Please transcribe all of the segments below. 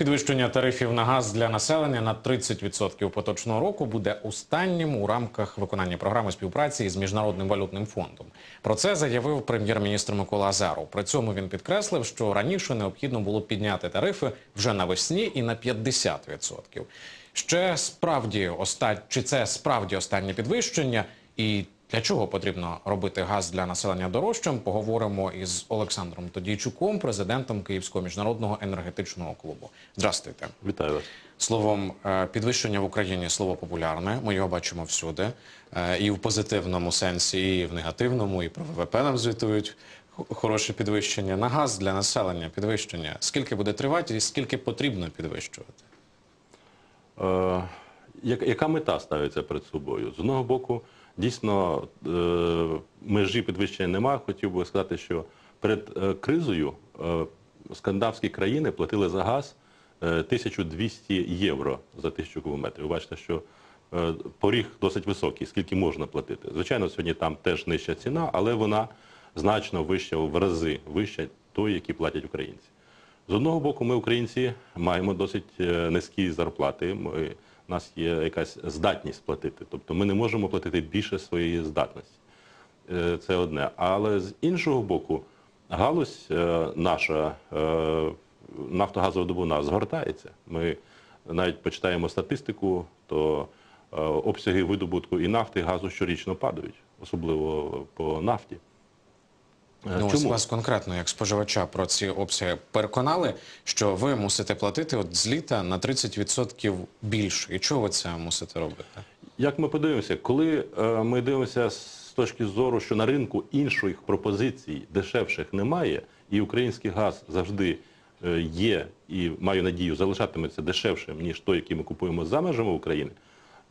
Підвищення тарифів на газ для населення на 30% поточного року буде останнім у рамках виконання програми співпраці із міжнародним валютним фондом. Про це заявив прем'єр-міністр Микола Азаров. При цьому він підкреслив, що раніше необхідно було підняти тарифи вже навесні і на 50%. Ще справді оста... чи це справді останнє підвищення і для чого потрібно робити газ для населення дорожчим? Поговоримо із Олександром Тодійчуком, президентом Київського міжнародного енергетичного клубу. Здравствуйте. Вітаю вас. Словом, е, підвищення в Україні слово популярне. Ми його бачимо всюди, Е, і в позитивному сенсі, і в негативному, і про ВВП нам звітують хороше підвищення. На газ для населення підвищення. Скільки буде тривати і скільки потрібно підвищувати? Е, яка мета ставиться перед собою? З одного боку, дійсно е, межі підвищення немає. Хотів би сказати, що перед е, кризою е, скандинавські країни платили за газ е, 1200 євро за тисячу кубометрів. Бачите, що поріг досить високий, скільки можна платити. Звичайно, сьогодні там теж нижча ціна, але вона значно вища в рази вища тої, які платять українці. З одного боку, ми, українці, маємо досить е, низькі зарплати. Ми, у нас є якась здатність платити. Тобто ми не можемо платити більше своєї здатності. Е, Це одне. Але з іншого боку, галузь е, наша, нафтогазова добувна, згортається. Ми навіть почитаємо статистику, то обсяги видобутку і нафти, і газу щорічно падають, особливо по нафті. Е, Ну, ось вас конкретно, як споживача, про ці обсяги переконали, що ви мусите платити от з літа на 30% більше. І чого ви це мусите робити? Як ми подивимося, коли е, ми дивимося з точки зору, що на ринку інших пропозицій дешевших немає, і український газ завжди е, є і маю надію залишатиметься дешевшим, ніж той, який ми купуємо за межами України,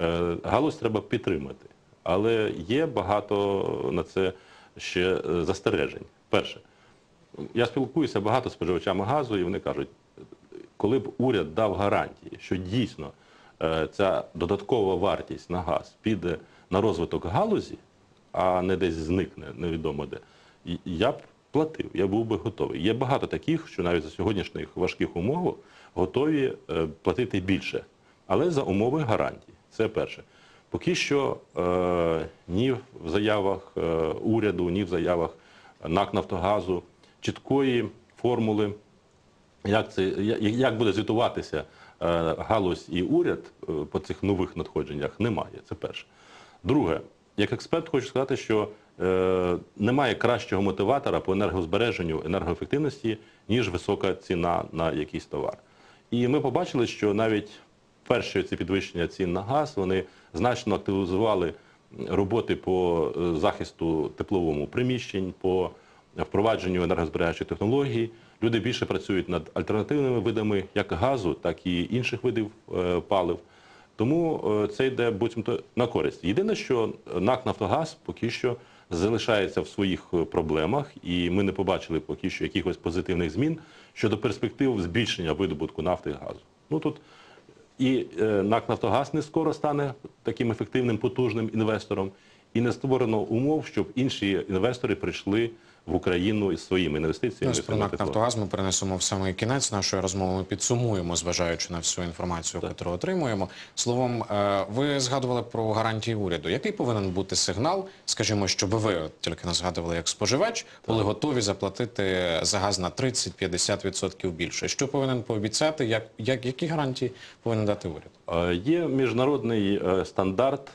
е, галузь треба підтримати. Але є багато на це ще е, застережень. Перше, я спілкуюся багато з споживачами газу, і вони кажуть, коли б уряд дав гарантії, що дійсно е, ця додаткова вартість на газ піде на розвиток галузі, а не десь зникне невідомо де, я б платив, я був би готовий. Є багато таких, що навіть за сьогоднішніх важких умов готові е, платити більше, але за умови гарантій. Це перше. Поки що е, ні в заявах е, уряду, ні в заявах НАК Нафтогазу чіткої формули як це як буде звітуватися е, галузь і уряд е, по цих нових надходженнях, немає. Це перше. Друге, як експерт, хочу сказати, що е, немає кращого мотиватора по енергозбереженню енергоефективності, ніж висока ціна на якийсь товар. І ми побачили, що навіть перші ці підвищення цін на газ вони значно активізували роботи по е, захисту тепловому приміщень, по впровадженню енергозберігаючих технологій. Люди більше працюють над альтернативними видами як газу, так і інших видів е, палив. Тому е, це йде буцімто на користь. Єдине, що НАК Нафтогаз поки що залишається в своїх проблемах, і ми не побачили поки що якихось позитивних змін щодо перспектив збільшення видобутку нафти і газу. Ну тут і е, НАК Нафтогаз не скоро стане таким ефективним потужним інвестором, і не створено умов, щоб інші інвестори прийшли в Україну із своїми інвестиціями. Ну, в про НАК тепло. Нафтогаз ми перенесемо в самий кінець нашої розмови. Ми підсумуємо, зважаючи на всю інформацію, яку отримуємо. Словом, е, ви згадували про гарантії уряду. Який повинен бути сигнал, скажімо, щоб ви тільки не згадували як споживач, були готові заплатити за газ на 30-50% більше? Що повинен пообіцяти? Як, як які гарантії повинен дати уряд? Е, Є міжнародний е, стандарт,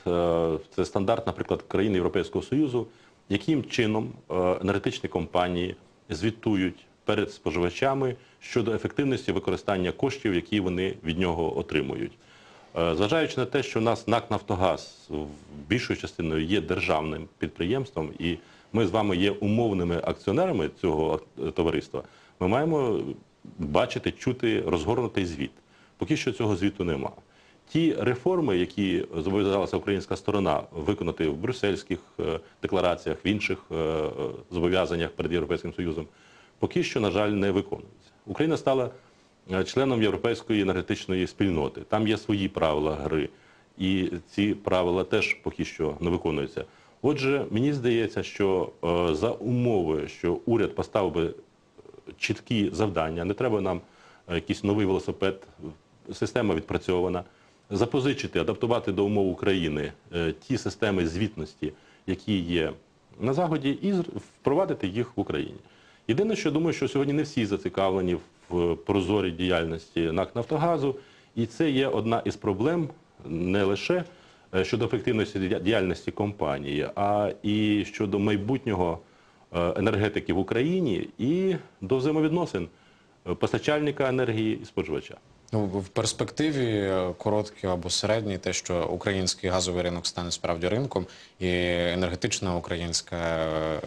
це стандарт, наприклад, країн Європейського Союзу, яким чином е, енергетичні компанії звітують перед споживачами щодо ефективності використання коштів, які вони від нього отримують. Е, Зважаючи на те, що у нас НАК Нафтогаз більшою частиною є державним підприємством, і ми з вами є умовними акціонерами цього е, товариства, ми маємо бачити, чути розгорнутий звіт. Поки що цього звіту немає. Ті реформи, які зобов'язалася українська сторона виконати в брюссельських е, деклараціях, в інших е, е, зобов'язаннях перед Європейським Союзом, поки що, на жаль, не виконуються. Україна стала членом Європейської енергетичної спільноти. Там є свої правила гри, і ці правила теж поки що не виконуються. Отже, мені здається, що за умови, що уряд поставив би чіткі завдання, не треба нам якийсь новий велосипед, система відпрацьована, запозичити, адаптувати до умов України е, ті системи звітності, які є на Заході, і впровадити їх в Україні. Єдине, що я думаю, що сьогодні не всі зацікавлені в прозорій діяльності НАК Нафтогазу, і це є одна із проблем не лише е, щодо ефективності діяльності компанії, а і щодо майбутнього е, енергетики в Україні і до взаємовідносин постачальника енергії і споживача. Ну, в перспективі е, короткій або середній, те, що український газовий ринок стане справді ринком, і енергетична українська е,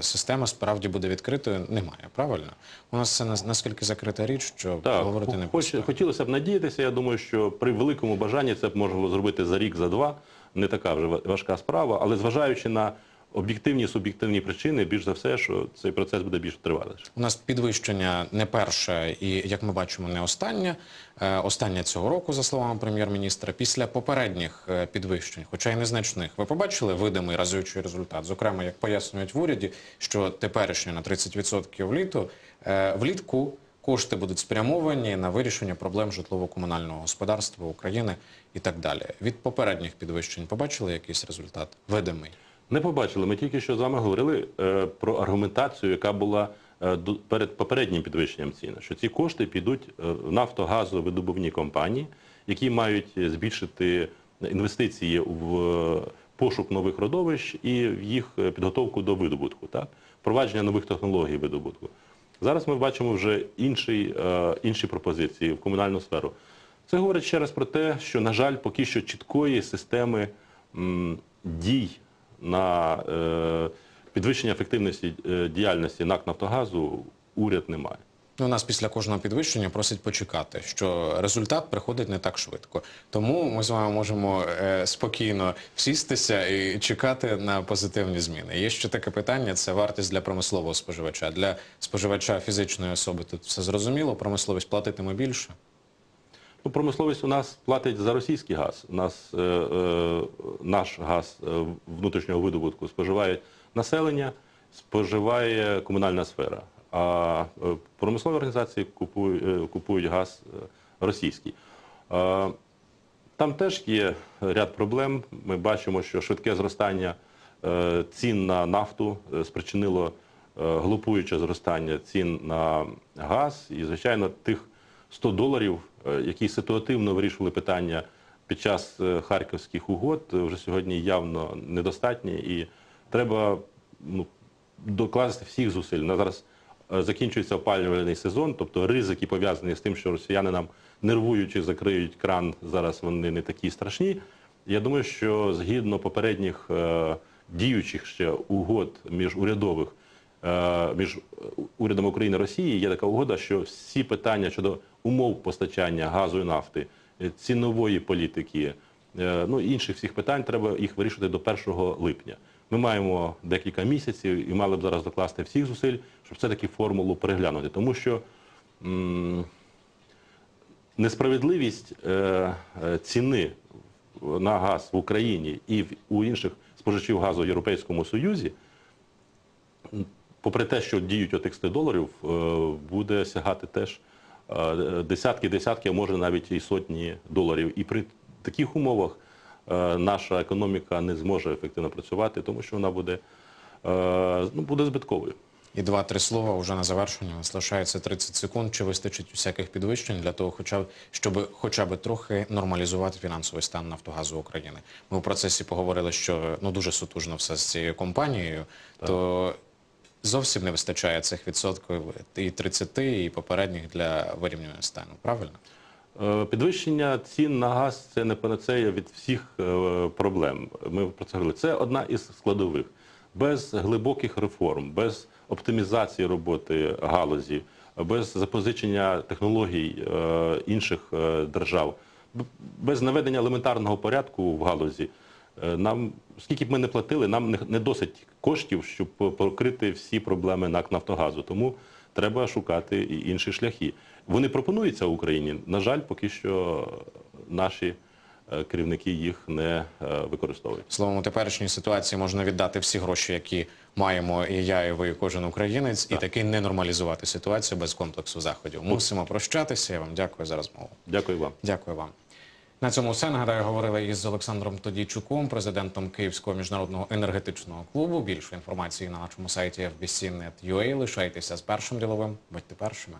система справді буде відкритою, немає. Правильно? У нас це наскільки закрита річ, що Так, говорити не хоч, хотілося б надіятися. Я думаю, що при великому бажанні це б можна зробити за рік, за два. Не така вже ва- важка справа, але зважаючи на об'єктивні суб'єктивні причини, більш за все, що цей процес буде більш тривалий. У нас підвищення не перше і, як ми бачимо, не останнє. Е, Останнє цього року, за словами прем'єр-міністра, після попередніх е, підвищень, хоча й незначних, ви побачили видимий разючий результат. Зокрема, як пояснюють в уряді, що теперішнє на 30% вліту е, влітку кошти будуть спрямовані на вирішення проблем житлово-комунального господарства України і так далі. Від попередніх підвищень побачили якийсь результат видимий. Не побачили. Ми тільки що з вами говорили е, про аргументацію, яка була е, перед попереднім підвищенням цін, що ці кошти підуть е, в нафтогазовидобувні компанії, які мають збільшити інвестиції в е, пошук нових родовищ і в їх підготовку до видобутку, так? впровадження нових технологій видобутку. Зараз ми бачимо вже інший, е, інші пропозиції в комунальну сферу. Це говорить ще раз про те, що, на жаль, поки що чіткої системи дій на е, підвищення ефективності е, діяльності НАК Нафтогазу уряд не має. Ну, нас після кожного підвищення просять почекати, що результат приходить не так швидко. Тому ми з вами можемо е, спокійно всістися і чекати на позитивні зміни. Є ще таке питання: це вартість для промислового споживача. Для споживача фізичної особи тут все зрозуміло. Промисловість платитиме більше. Ну, промисловість у нас платить за російський газ. У нас е, е, наш газ е, внутрішнього видобутку споживає населення, споживає комунальна сфера. А е, промислові організації купують, е, купують газ російський. Там теж є ряд проблем. Ми бачимо, що швидке зростання цін на нафту спричинило глупуюче зростання цін на газ. І, звичайно, тих 100 доларів, е, які ситуативно вирішували питання під час е, харківських угод, е, вже сьогодні явно недостатні. І треба ну, докласти всіх зусиль. На зараз закінчується опалювальний сезон, тобто ризики пов'язані з тим, що росіяни нам нервуючи закриють кран, зараз вони не такі страшні. Я думаю, що згідно попередніх діючих ще угод між урядових між урядом України і Росії є така угода, що всі питання щодо умов постачання газу і нафти, е, цінової політики, е, ну інших всіх питань треба їх вирішити до 1 липня. Ми маємо декілька місяців і мали б зараз докласти всіх зусиль, щоб все-таки формулу переглянути. Тому що несправедливість е, е, ціни на газ в Україні і в, у інших споживачів газу в Європейському Союзі, попри те, що діють отих 100 доларів, е, буде сягати теж е, десятки, десятки, а може навіть і сотні доларів. І при таких умовах е, наша економіка не зможе ефективно працювати, тому що вона буде, ну, буде збитковою. І два-три слова вже на завершення. Нас лишається 30 секунд. Чи вистачить усяких підвищень для того, хоча б щоб хоча б трохи нормалізувати фінансовий стан Нафтогазу України? Ми у процесі поговорили, що ну дуже сутужно все з цією компанією, то зовсім не вистачає цих відсотків і 30, і попередніх для вирівнювання стану. Правильно? Е, Підвищення цін на газ це не панацея від всіх е, проблем. Ми про це говорили. Це одна із складових. Без глибоких реформ, без оптимізації роботи галузі, без запозичення технологій е, інших держав, без наведення елементарного порядку в галузі. Е, Нам, скільки б ми не платили, нам не, досить коштів, щоб покрити всі проблеми НАК Нафтогазу. Тому треба шукати і інші шляхи. Вони пропонуються в Україні. На жаль, поки що наші е, керівники їх не е, використовують. Словом, у теперішній ситуації можна віддати всі гроші, які маємо і я, і ви, і кожен українець, і таки не нормалізувати ситуацію без комплексу заходів. Мусимо прощатися. Я вам дякую за розмову. Дякую вам. Дякую вам. На цьому все. Нагадаю, говорили із Олександром Тодійчуком, президентом Київського міжнародного енергетичного клубу. Більше інформації на нашому сайті fbc.net.ua. Лишайтеся з першим діловим. Будьте першими.